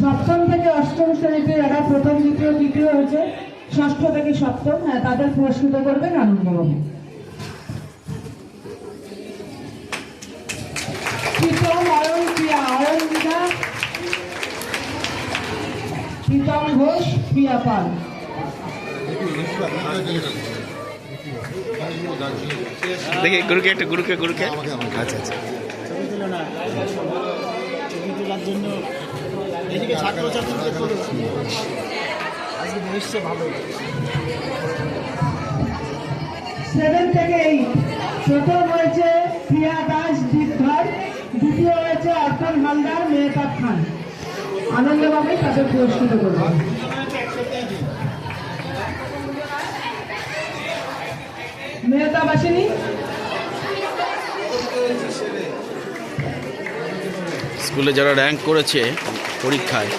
সপ্তম থেকে অষ্টম শ্রেণীতে যারা প্রথম দ্বিতীয় তৃতীয় হয়েছে। ষষ্ঠ থেকে সপ্তম হ্যাঁ তাদের পুরস্কৃত করবেন আনন্দবাবু। প্রীতম অয়ন প্রিয়া অয়ন বিনা প্রীতম ঘোষ প্রিয়া পাল দেখি গুরুকে একটু গুরুকে গুরুকে। আচ্ছা আচ্ছা। ছবি তোলার জন্য এদিকে ছাত্রছাত্রীদের আজকে ভালো। সেভেন থেকে এইট প্রথম হয়েছে প্রিয়া দাস দীপধর দ্বিতীয় হয়েছে অর্পণ হালদার মেহতাব খান। আনন্দবাবু তাদের পুরস্কৃত করবেন। মেহতাব আসেনি? স্কুলে যারা র্যাঙ্ক করেছে পরীক্ষায়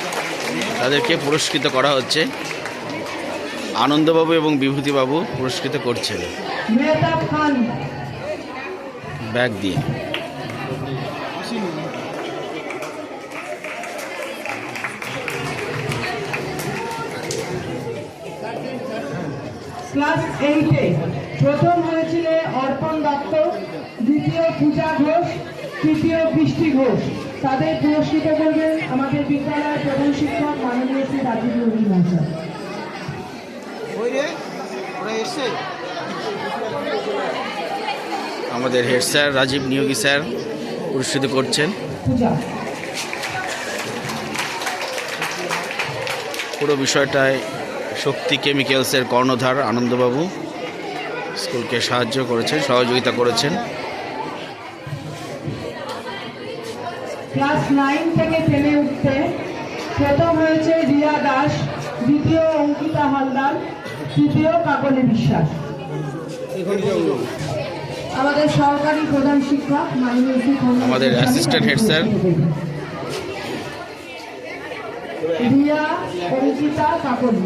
তাদেরকে পুরস্কৃত করা হচ্ছে। আনন্দবাবু এবং বিভূতিবাবু পুরস্কৃত করছেন। ব্যাগ দিয়ে। ক্লাস এইটে প্রথম হয়েছিল অর্পণ দত্ত, দ্বিতীয় পূজা ঘোষ, তৃতীয় বৃষ্টি ঘোষ। তাদের পুরস্কৃত করবেন আমাদের বিদ্যালয়ের প্রধান শিক্ষক মাননীয় শ্রী রাজীব রবি মহাশয়। আমাদের head sir Rajib Niyogi sir পুরস্কৃত করছেন। পুরো বিষয়টায় শক্তি কেমিক্যালসের কর্ণধার আনন্দবাবু স্কুলকে সাহায্য করেছেন সহযোগিতা করেছেন। ক্লাস নাইন থেকে টেনে উঠতে। প্রথম হয়েছে রিয়া দাস দ্বিতীয় অঙ্কিতা হালদার তৃতীয় কাকলি বিশ্বাস। আমাদের সরকারি প্রধান শিক্ষক আমাদের assistant head sir। Riya Ankita Kakoli.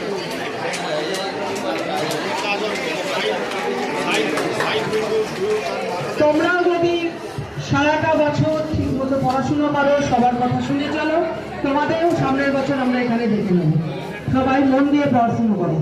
সারাটা বছর ঠিক মতো পড়াশুনো করো, সবার কথা শুনে চলো। তোমাদেরও সামনের বছর আমরা এখানে দেখে নেব। সবাই মন দিয়ে পড়াশুনো করো।